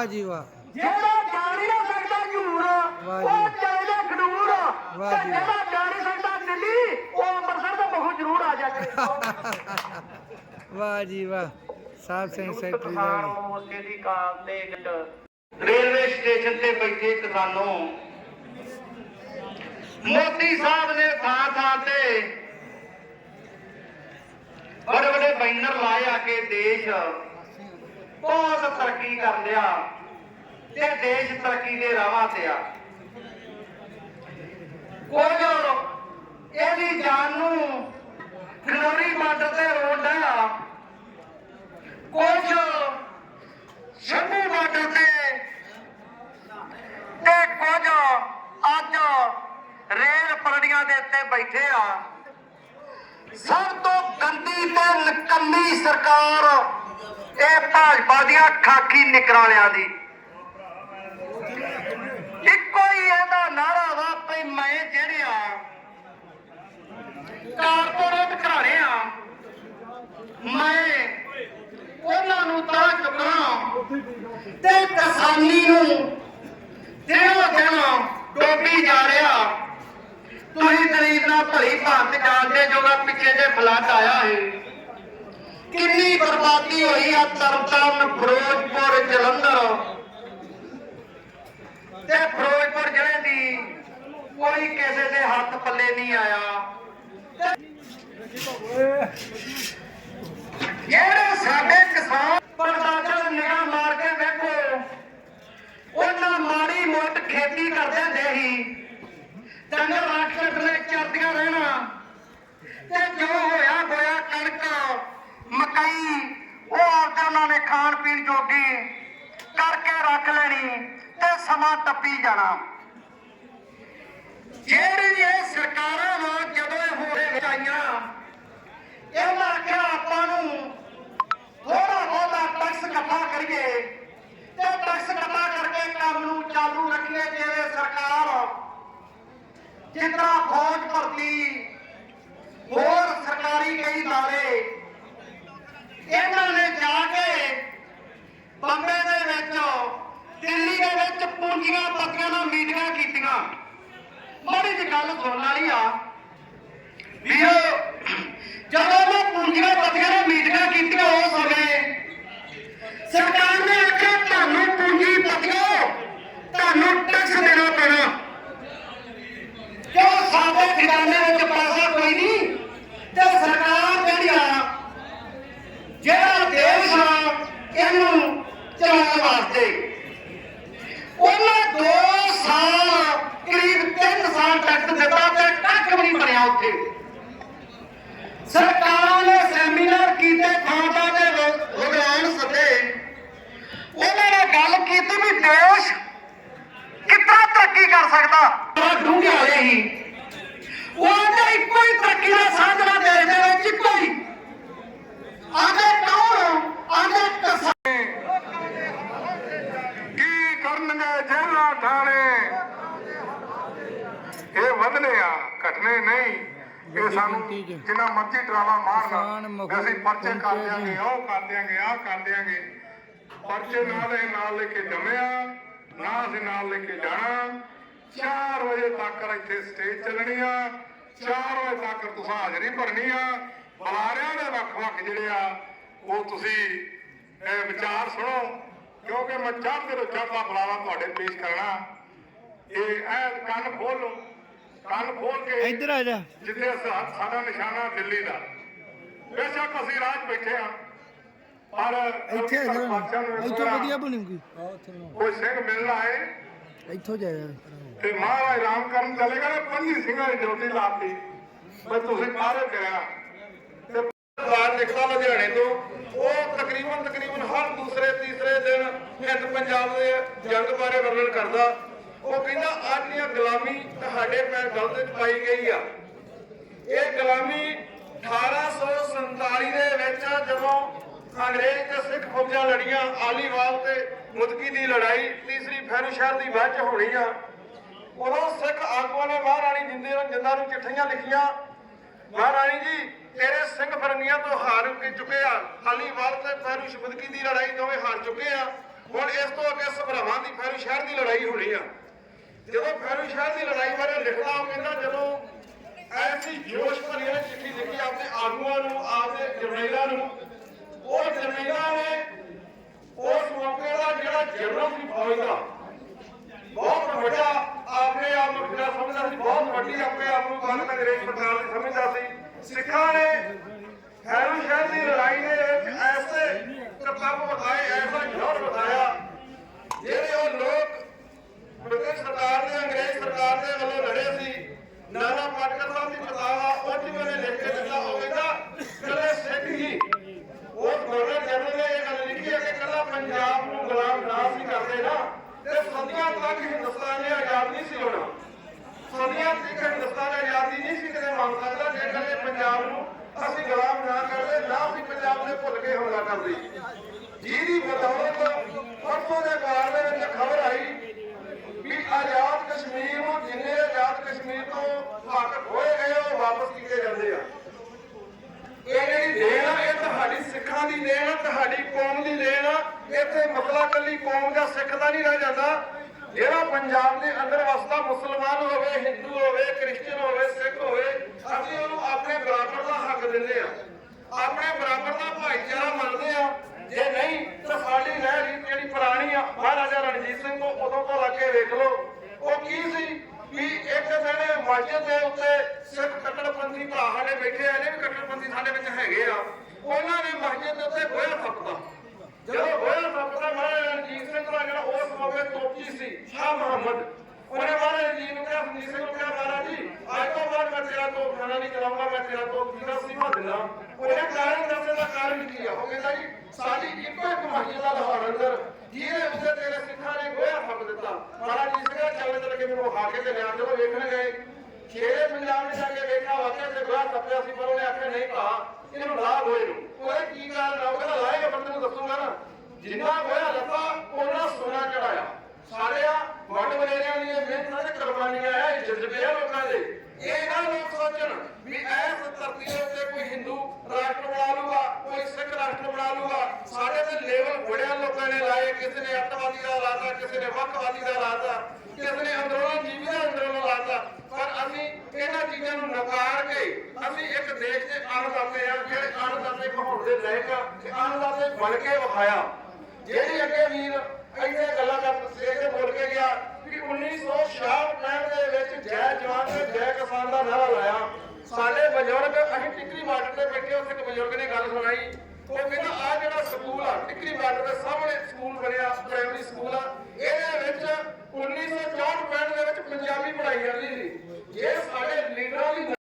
ਵਾਹ ਜੀ ਵਾਹ ਜਿਹੜਾ ਜਾਣ ਹੀ ਨਾ ਸਕਦਾ ਝੂਰ ਜੀ। ਉਹ ਜਾ ਖਡੂਰ ਵਾਹ ਤੇ ਜੀ। ਜਿਹੜਾ ਜਾ ਨਹੀਂ ਸਕਦਾ ਦਿੱਲੀ ਉਹ ਅੰਮ੍ਰਿਤਸਰ ਦਾ ਬਹੁ ਜ਼ਰੂਰ ਆ ਜਾ ਕਰੇ ਵਾਹ ਜੀ ਵਾਹ ਸਾਹਿਬ ਸਿੰਘ ਸੈਕਟਰੀ ਕਿਸਾਨ ਮੋਰਚੇ ਦੀ ਕਾਲ ਤੇ ਰੇਲਵੇ ਸਟੇਸ਼ਨ ਤੇ ਬੈਠੇ ਕਿਸਾਨੋਂ ਮੋਦੀ ਸਾਹਿਬ ਨੇ ਥਾਂ ਥਾਂ ਤੇ ਬੜੇ ਬੜੇ ਬੈਨਰ ਲਾਏ ਆ ਕੇ ਦੇਸ਼ ਬਹੁਤ ਤਰੱਕੀ ਕਰ ਲਿਆ ਤੇ ਦੇਸ਼ ਤਰੱਕੀ ਦੇ ਰਾਹਾਂ ਤੇ ਆ। ਕੁਝ ਇਹਦੀ ਜਾਨ ਨੂੰ ਖਨੌਰੀ ਬਾਰਡਰ ਤੇ ਰੋਡ ਆ। ਕੁਝ ਸ਼ੰਭੂ ਬਾਰਡਰ ਤੇ ਤੇ ਕੁਝ ਅੱਜ ਰੇਲ ਪਰੜੀਆਂ ਦੇ ਉੱਤੇ ਬੈਠੇ ਆ। ਸਭ ਤੋਂ ਗੰਦੀ ਤੇ ਨਕੰਮੀ ਸਰਕਾਰ ਇਹ ਭਾਜਪਾ ਦੀਆਂ ਖਾਕੀ ਨਿਕਰਾਂ ਦੀ। ਇੱਕੋ ਹੀ ਇਹਦਾ ਨਾਰਾ ਵਾ ਭਈ ਮੈਂ ਜਿਹੜਿਆ ਕਾਰਪੋਰੇਟ ਘਰਾਣੇ ਆ, ਮੈਂ ਉਹਨਾਂ ਨੂੰ ਤਾਂ ਚੁੱਕਣਾ ਤੇ ਕਿਸਾਨੀ ਨੂੰ ਦਿਨੋਂ ਦਿਨ ਡੋਬੀ ਜਾ ਰਿਹਾ। ਤੁਸੀਂ ਦਲੀਪ ਨਾਲ ਭਲੀ ਭਾਂਤ ਜਾਣਦੇ ਜੋਗਾ ਪਿੱਛੇ ਜੇ ਫਲੱਡ ਆਇਆ ਹੈ, ਕਿੰਨੀ ਬਰਬਾਦੀ ਹੋਈ ਆ ਤਰਨਤਾਰਨ ਫਿਰੋਜ਼ਪੁਰ ਜਲੰਧਰ। ਤੇ ਫਿਰੋਜ਼ਪੁਰ ਜ਼ਿਲ੍ਹੇ ਦੀ ਕੋਈ ਕਿਸੇ ਦੇ ਹੱਥ ਪੱਲੇ ਨਹੀਂ ਆਇਆ। ਜਿਹੜੇ ਸਾਡੇ ਕਿਸਾਨ ਪਰਦਾਦਾ ਨਿਗਾਹ ਮਾਰ ਕੇ ਵੇਖੋ ਉਹਨਾਂ ਮਾੜੀ ਮੋਟ ਖੇਤੀ ਕਰਦੇ ਹੁੰਦੇ ਸੀ ਡੰਗਰ ਰੱਖ ਕੇ ਥੱਲੇ ਚਰਦੀਆਂ ਰਹਿਣਾ ਤੇ ਜੋ ਹੋਇਆ ਹੋਇਆ ਕਣਕ ਮਕਈ ਉਹ ਆਪਦੇ ਉਹਨਾਂ ਨੇ ਖਾਣ ਪੀਣ ਜੋਗੀ ਕਰਕੇ ਰੱਖ ਲੈਣੀ ਤੇ ਸਮਾਂ ਟੱਪੀ ਜਾਣਾ। ਜਿਹੜੀ ਇਹ ਸਰਕਾਰਾਂ ਵਾ ਜਦੋਂ ਇਹ ਹੋਰੇ ਵਿੱਚ ਆਈਆਂ, ਇਹਨਾਂ ਆਖਿਆ, ਆਪਾਂ ਨੂੰ ਥੋੜਾ ਬਹੁਤਾ ਟੈਕਸ ਇਕੱਠਾ ਕਰੀਏ ਤੇ ਟੈਕਸ ਇਕੱਠਾ ਕਰਕੇ ਕੰਮ ਨੂੰ ਚਾਲੂ ਰੱਖੀਏ ਜਿਵੇਂ ਸਰਕਾਰ ਜਿੰਨਾ ਫੌਜ ਭਰਤੀ, ਹੋਰ ਸਰਕਾਰੀ ਕਈ ਦਾਰੇ ਇਹਨਾਂ ਨੇ ਜਾ ਕੇ ਬੰਬੇ ਦੇ ਵਿੱਚ ਦਿੱਲੀ ਦੇ ਵਿੱਚ ਪੂੰਜੀਆਂ ਪੱਤੀਆਂ ਨਾਲ ਮੀਟਿੰਗਾਂ ਕੀਤੀਆਂ। ਮਾੜੀ ਜਿਹੀ ਗੱਲ ਸੁਣਨ ਵਾਲੀ ਆ। ਵੀ ਉਹ ਜਦੋਂ ਮੈਂ ਪੂੰਜੀਆਂ ਪੱਤੀਆਂ ਨਾਲ ਮੀਟਿੰਗਾਂ ਕੀਤੀਆਂ ਉਸ ਸਮੇਂ ਸਰਕਾਰ ਨੇ ਆਖਿਆ ਤੁਹਾਨੂੰ ਪੂੰਜੀ ਪੱਤੀਆਂ ਤੁਹਾਨੂੰ ਟੈਕਸ ਦੇਣਾ ਪੈਣਾ ਕਿਉਂ ਸਾਡੇ ਖਜ਼ਾਨੇ ਵਿੱਚ ਪੈਸਾ ਕੋਈ ਨਹੀਂ ਤੇ ਸਰਕਾਰ ਜਿਹੜੀ ਆ ਜਿਹੜਾ ਦੇਸ਼ ਆ ਇਹਨੂੰ ਚਲਾਉਣ ਵਾਸਤੇ ਉਹਨਾਂ 2 ਸਾਲ ਕਰੀਬ 3 ਸਾਲ ਟੈਕਸ ਦਿੱਤਾ ਤੇ ਕੱਖ ਵੀ ਸਰਕਾਰਾਂ ਨੇ ਸੈਮੀਨਾਰ ਕੀਤੇ ਥਾਂ ਥਾਂ ਤੇ ਵਿਦਵਾਨ ਉਹਨਾਂ ਨੇ ਗੱਲ ਕੀਤੀ ਵੀ ਦੇਸ਼ ਕਿੱਦਾਂ ਤਰੱਕੀ ਕਰ ਸਕਦਾ। ਡੂੰਘੇ ਹੋਏ ਹੀ। ਉਹ ਤਾਂ ਇੱਕੋ ਹੀ ਤਰੱਕੀ ਦਾ ਸਾਧਨਾ ਦੇਸ਼ ਦੇ ਵਿੱਚ ਇੱਕੋ ਹੀ। ਆਗੇ ਕੌਣ ਆਗੇ ਕਿਸਾਨ ਕੀ ਕਰਨਗੇ ਜੇਲਾਂ ਥਾਣੇ ਇਹ ਵਧਨੇ ਆ ਘਟਨੇ ਨਹੀਂ ਇਹ ਸਾਨੂੰ। ਜਿੰਨਾ ਮਰਜ਼ੀ ਡਰਾਵਾ ਮਾਰਨ ਅਸੀਂ ਪਰਚੇ ਕਰ ਦਿਆਂਗੇ। ਉਹ ਕਰ ਦਿਆਂਗੇ ਆਹ ਕਰ ਦਿਆਂਗੇ। ਪਰਚੇ ਨਾਲ ਇਹ ਨਾਲ ਲੈ ਕੇ ਜੰਮਿਆ ਨਾ ਅਸੀਂ ਨਾਲ ਲੈ ਕੇ ਜਾਣਾ। 4 ਵਜੇ ਤੱਕ ਇੱਥੇ ਸਟੇਜ ਚੱਲਣੀ ਆ। 4 ਵਜੇ ਤੱਕ ਤੁਸੀਂ ਹਾਜ਼ਰੀ ਭਰਨੀ ਆ। ਬੁਲਾਰਿਆਂ ਦੇ ਵੱਖ ਵੱਖ ਜਿਹੜੇ ਆ ਉਹ ਤੁਸੀਂ ਇਹ ਵਿਚਾਰ ਸੁਣੋ। ਕਿਉਂਕਿ ਮੈਂ ਚੜ੍ਹਦੇ ਤੋਂ ਚੜ੍ਹਦਾ ਬੁਲਾਵਾ ਤੁਹਾਡੇ ਪੇਸ਼ ਕਰਨਾ ਇਹ ਐ ਕੰਨ ਖੋਲ ਕੰਨ ਖੋਲ ਕੇ ਇੱਧਰ ਆ ਜਾ। ਜਿੱਥੇ ਸਾਡਾ ਨਿਸ਼ਾਨਾ ਦਿੱਲੀ ਦਾ। ਬੇਸ਼ੱਕ ਅਸੀਂ ਰਾਜ ਬੈਠੇ ਆ ਪਰ ਇੱਥੇ ਆ ਜਾ। ਇੱਥੋਂ ਵਧੀਆ ਬਣੂਗੀ। ਕੋਈ ਸਿੰਘ ਮਿਲਣਾ ਹੈ ਇੱਥੋਂ ਜਾਇਆ ਤੇ ਮਹਾਰਾਜ ਰਾਮ ਕਰਨ ਚਲੇਗਾ ਨਾ ਪੰਜੀ ਸਿੰਘਾਂ ਦੀ ਡਿਊਟੀ ਲਾਤੀ। ਮੈਂ ਤੁਸੀਂ ਬਾਹਰ ਕਰਿਆ ਤੇ ਬਾਹਰ ਨਿਕਲਾ ਲੁਧਿਆਣੇ ਤੋਂ ਉਹ ਤਕਰੀਬਨ ਤਕਰੀਬਨ ਹਰ ਦੂਸਰੇ ਤੀਸਰੇ ਦਿਨ ਹਿੰਦ ਪੰਜਾਬ ਦੇ ਜੰਗ ਬਾਰੇ ਵਰਣਨ ਕਰਦਾ। ਉਹ ਕਹਿੰਦਾ ਅੱਜ ਇਹ ਗੁਲਾਮੀ ਤੁਹਾਡੇ ਪੈਰ ਗਲਤ ਚ ਪਾਈ ਗਈ ਆ। ਇਹ ਗੁਲਾਮੀ 1847 ਦੇ ਵਿੱਚ ਜਦੋਂ ਅੰਗਰੇਜ਼ ਤੇ ਸਿੱਖ ਫੌਜਾਂ ਲੜੀਆਂ, ਆਲੀਵਾਲ ਤੇ ਮੁਦਕੀ ਦੀ ਲੜਾਈ, ਤੀਸਰੀ ਫੈਰੂ ਦੀ ਬਾਅਦ ਚ ਹੋਣੀ ਆ। ਉਦੋਂ ਸਿੱਖ ਆਗੂਆਂ ਨੇ ਮਹਾਰਾਣੀ ਜਿੰਦੇ ਨੂੰ ਜਿੰਦਾਂ ਨੂੰ ਚਿੱਠੀਆਂ ਲਿਖੀਆਂ, ਮਹਾਰਾਣੀ ਜੀ, ਤੇਰੇ ਸਿੰਘ ਫਰੰਗੀਆਂ ਤੋਂ ਹਾਰ ਕੇ ਚੁੱਕੇ ਆ। ਹਾਲੀਵਾਲ ਤੇ ਫੈਰੂ ਸ਼ਬਦਕੀ ਦੀ ਲੜਾਈ ਦੋਵੇਂ ਹਾਰ ਚੁੱਕੇ ਆ। ਹੁਣ ਇਸ ਤੋਂ ਅੱਗੇ ਸਭਰਾਵਾਂ ਦੀ ਫੈਰੂ ਸ਼ਹਿਰ ਦੀ ਲੜਾਈ ਹੋਣੀ ਆ। ਜਦੋਂ ਫੈਰੂ ਸ਼ਹਿਰ ਦੀ ਲੜਾਈ ਬਾਰੇ ਲਿਖਦਾ ਉਹ ਕਹਿੰਦਾ ਜਦੋਂ ਐਸੀ ਜੋਸ਼ ਭਰੀ ਚਿੱਠੀ ਲਿਖੀ ਆਪਣੇ ਆਗੂਆਂ ਨੂੰ, ਆਪਦੇ ਜਰਨੈਲਾਂ ਨੂੰ, ਉਹ ਜਰਨੈਲਾਂ ਨੇ ਉਸ ਮੌਕੇ ਦਾ ਜਿਹੜਾ ਜਨਰਲ ਸੀ ਫੌਜ ਦਾ, ਬਹੁਤ ਵੱਡਾ ਆਪਣੇ ਆਪ ਨੂੰ ਜਿਹੜਾ ਸਮਝਦਾ ਸੀ, ਬਹੁਤ ਵੱਡੀ ਆਪਣੇ ਆਪ ਨੂੰ ਗੱਲ ਅੰਗਰੇਜ਼ ਸਰਕਾਰ ਦੀ ਸਮਝਦਾ ਸੀ। ਸਿੱਖਾਂ ਨੇ ਹੈਰੂ ਸ਼ਹਿਰ ਦੀ ਲੜਾਈ ਦੇ ਵਿੱਚ ਐਸੇ ਕਰਤੱਵ ਬਤਾਏ ਐਸਾ ਜੋਰ ਬਤਾਇਆ ਜਿਹੜੇ ਉਹ ਲੋਕ ਬ੍ਰਿਟਿਸ਼ ਸਰਕਾਰ ਦੇ ਅੰਗਰੇਜ਼ ਸਰਕਾਰ ਦੇ ਵੱਲੋਂ ਲੜੇ ਸੀ ਨਾਨਾ ਪਾਟਕਰ ਸਾਹਿਬ ਦੀ ਕਿਤਾਬ ਆ ਉਹ ਚ ਮੈंने ਲਿਖ ਕੇ ਦਿੱਤਾ ਉਹ ਕਹਿੰਦਾ ਕੱਲੇ ਸਿੱਖ ਹੀ ਉਹ ਗਵਰਨਰ ਜਨਰਲ ਨੇ ਇਹ ਗੱਲ ਲਿਖੀ ਹੈ ਕਿ ਕੱਲਾ ਪੰਜਾਬ ਨੂੰ ਗੁਲਾਮ ਨਾ ਸੀ ਕਰਦੇ ਨਾ, ਤੇ ਸਦੀਆਂ ਤੱਕ ਹਿੰਦੁਸਤਾਨ ਨੇ ਆਜ਼ਾਦ ਨਹੀਂ ਸੀ ਹੋਣਾ। ਸਦੀਆਂ ਤੱਕ ਹਿੰਦੁਸਤਾਨ ਆਜ਼ਾਦੀ ਨਹੀਂ ਸੀ ਕਦੇ ਮੰਨ ਸਕਦਾ ਜੇ ਕਦੇ ਪੰਜਾਬ ਨੂੰ ਅਸੀਂ ਗੁਲਾਮ ਨਾ ਕਰਦੇ, ਨਾ ਵੀ ਪੰਜਾਬ ਨੇ ਭੁੱਲ ਕੇ ਹਮਲਾ ਕਰਦੇ। ਜਿਹਦੀ ਬਦੌਲਤ ਪਰਸੋਂ ਦੇ ਬਾਰ ਦੇ ਵਿੱਚ ਖਬਰ ਆਈ ਵੀ ਆਜ਼ਾਦ ਕਸ਼ਮੀਰ ਨੂੰ ਜਿੰਨੇ ਆਜ਼ਾਦ ਕਸ਼ਮੀਰ ਤੋਂ ਹੱਕ ਖੋਏ ਗਏ ਉਹ ਵਾਪਸ ਕੀਤੇ ਜਾਂਦੇ ਆ ਇਹ ਜਿਹੜੀ ਦੇਣ ਆ ਇਹ ਤੁਹਾਡੀ ਸਿੱਖਾਂ ਦੀ ਦੇਣ ਆ ਤੁਹਾਡੀ ਕੌਮ ਦੀ ਦੇਣ ਆ ਇੱਥੇ ਮਸਲਾ ਕੱਲੀ ਸਿੱਖ ਦਾ ਨਹੀਂ ਰਹਿ ਜਾਂਦਾ। ਜਿਹੜਾ ਪੰਜਾਬ ਦੇ ਅੰਦਰ ਵਸਦਾ ਮੁਸਲਮਾਨ ਹੋਵੇ, ਹਿੰਦੂ ਹੋਵੇ, ਕ੍ਰਿਸਚੀਅਨ ਹੋਵੇ, ਸਿੱਖ ਹੋਵੇ, ਅਸੀਂ ਉਹਨੂੰ ਆਪਣੇ ਬਰਾਬਰ ਦਾ ਹੱਕ ਦਿੰਦੇ ਆ ਆਪਣੇ ਬਰਾਬਰ ਦਾ ਭਾਈਚਾਰਾ ਮੰਨਦੇ ਆ ਜੇ ਨਹੀਂ, ਤਾਂ ਸਾਡੀ ਲਹਿਰ ਜਿਹੜੀ ਪੁਰਾਣੀ ਆ, ਮਹਾਰਾਜਾ ਰਣਜੀਤ ਸਿੰਘ ਤੋਂ ਉਦੋਂ ਤੋਂ ਲੱਗ ਕੇ ਵੇਖ ਲਓ। ਉਹ ਕੀ ਸੀ ਵੀ ਇੱਕ ਜਿਹੜੇ ਮਸਜਿਦ ਦੇ ਉੱਤੇ ਸਿਰਫ ਕੱਟੜਪੰਥੀ ਭਰਾ ਸਾਡੇ ਬੈਠੇ ਆ ਨੇ ਵੀ ਕੱਟੜਪੰਥੀ ਸਾਡੇ ਵਿੱਚ ਹੈਗੇ ਆ। ਉਹਨਾਂ ਨੇ ਮਸਜਿਦ ਦੇ ਉੱਤੇ ਗੋਇਆ ਥੱਪਦਾ ਜਦੋਂ ਗੋਇਆ ਥੱਪਦਾ ਮਹਾਰਾਜਾ ਰਣਜੀਤ ਸਿੰਘ ਦਾ ਜਿਹੜਾ ਉਸ ਮੌਕੇ ਤੋਪੀ ਸੀ ਸ਼ਾਹ ਮੁਹੰਮਦ, ਉਹਨੇ ਮਹਾਰਾਜ ਜੀ ਨੂੰ ਕਿਹਾ ਰਣਜੀਤ ਸਿੰਘ ਨੂੰ ਕਿਹਾ ਮਹਾਰਾਜ ਜੀ। ਅੱਜ ਤੋਂ ਬਾਅਦ ਮੈਂ ਤੇਰਾ ਤੋਪ ਖਾਣਾ ਨਹੀਂ ਚਲਾਉਂਗਾ, ਮੈਂ ਤੇਰਾ ਤੋਪ ਵੀਰਾ ਸੀਮਾ ਦਿੰਦਾ। ਉਹਨੇ ਕਾਰਨ ਦੱਸਣ ਦਾ ਕਾਰਨ ਕੀ ਆ? ਉਹ ਕਹਿੰਦਾ ਜੀ, ਸਾਡੀ ਇੱਕੋ ਇੱਕ ਮਸਜਿਦ ਦਾ ਲਾਹੌਰ ਅੰਦਰ, ਜਿਹਦੇ ਉੱਤੇ ਤੇਰੇ ਸਿੱਖਾਂ ਨੇ ਗੋਇਆ ਥੱਪ ਦਿੱਤਾ। ਮਹਾਰਾਜ ਜੀ ਸਿੰਘਾ ਚੱਲ ਚੱਲ ਕੇ ਮੈਨੂੰ ਖਾ ਕੇ ਤੇ ਲਿਆ ਜਦੋਂ ਵੇਖਣ ਗਏ। ਸ਼ੇਰੇ ਪੰਜਾਬ ਨੇ ਜਾ ਕੇ ਵੇਖਿਆ, ਵਾਕਿਆ ਤੇ ਸੀ ਉਹਨੇ ਆਖਿਆ, ਨਹੀਂ ਇਹਨੂੰ ਲਾ ਗੋਏ ਨੂੰ। ਉਹਨੇ ਕੀ ਕਾਰਨ ਆ? ਉਹ ਲਾਏਗਾ ਬੰਦੇ ਨੂੰ ਦੱਸੂਗਾ ਨਾ। ਜਿੰਨਾ ਗੋਇਆ ਲੱਤਾ ਉਹਨਾਂ ਸੋਨਾ ਚੜਾਇਆ। ਸਾਰੇ ਆ ਵੰਡ ਵਡੇਰਿਆਂ ਦੀਆਂ ਮਿਹਨਤਾਂ ਤੇ ਕੁਰਬਾਨੀਆਂ ਆ, ਇਹ ਜਜ਼ਬੇ ਆ ਲੋਕਾਂ ਦੇ। ਇਹ ਨਾ ਲੋਕ ਸੋਚਣ ਵੀ ਐਸ ਧਰਤੀ ਦੇ ਉੱਤੇ ਕੋਈ ਹਿੰਦੂ ਰਾਸ਼ਟਰ ਬਣਾ ਲੂਗਾ ਕੋਈ ਸਿੱਖ ਰਾਸ਼ਟਰ ਬਣਾ ਲੂਗਾ ਸਾਡੇ ਤੇ ਲੇਵਲ ਬੜਿਆ ਲੋਕਾਂ ਨੇ ਲਾਏ, ਕਿਸੇ ਨੇ ਅੱਤਵਾਦੀ ਦਾ ਲਾਤਾ, ਕਿਸੇ ਨੇ ਵੱਖਵਾਦੀ ਦਾ ਲਾਤਾ, ਕਿਸੇ ਨੇ ਅੰਦਰੋਂ ਜੀਵੀ ਦਾ ਅੰਦਰੋਂ ਲਾਤਾ। ਪਰ ਅਸੀਂ ਇਹਨਾਂ ਚੀਜ਼ਾਂ ਨੂੰ ਨਕਾਰ ਕੇ ਅਸੀਂ ਇੱਕ ਦੇਸ਼ ਦੇ ਅੰਨਦਾਤੇ ਆ, ਜਿਹੜੇ ਅੰਨਦਾਤੇ ਕਹਾਉਣ ਦੇ ਲਾਇਕ ਆ ਤੇ ਅੰਨਦਾਤੇ ਬਣ ਕੇ ਵਿਖਾਇਆ। ਜਿਹੜੀ ਅੱਗੇ ਵੀਰ ਇੱਥੇ ਗੱਲਾਂ ਕਰ ਸੇਕ ਤੇ ਬੋਲ ਕੇ ਗਿਆ ਕਿ 1966 ਦੇ ਵਿੱਚ ਜੈ ਜਵਾਨ ਤੇ ਜੈ ਕਿਸਾਨ ਦਾ ਨਾਰਾ ਲਾਇਆ। ਸਾਡੇ ਬਜ਼ੁਰਗ, ਅਸੀਂ ਟਿਕਰੀ ਬਾਰਡਰ ਤੇ ਬੈਠੇ ਉੱਥੇ ਇੱਕ ਬਜ਼ੁਰਗ ਨੇ ਗੱਲ ਸੁਣਾਈ। ਉਹ ਕਹਿੰਦਾ ਆ ਜਿਹੜਾ ਸਕੂਲ ਆ, ਟਿਕਰੀ ਬਾਰਡਰ ਦੇ ਸਾਹਮਣੇ ਸਕੂਲ ਬਣਿਆ ਪ੍ਰਾਇਮਰੀ ਸਕੂਲ ਆ। ਇਹਦੇ ਵਿੱਚ 1964 ਦੇ ਵਿੱਚ ਪੰਜਾਬੀ ਪੜ੍ਹਾਈ ਜਾਂਦੀ ਸੀ। ਜੇ ਸਾਡੇ ਲੀਡਰਾਂ ਦੀ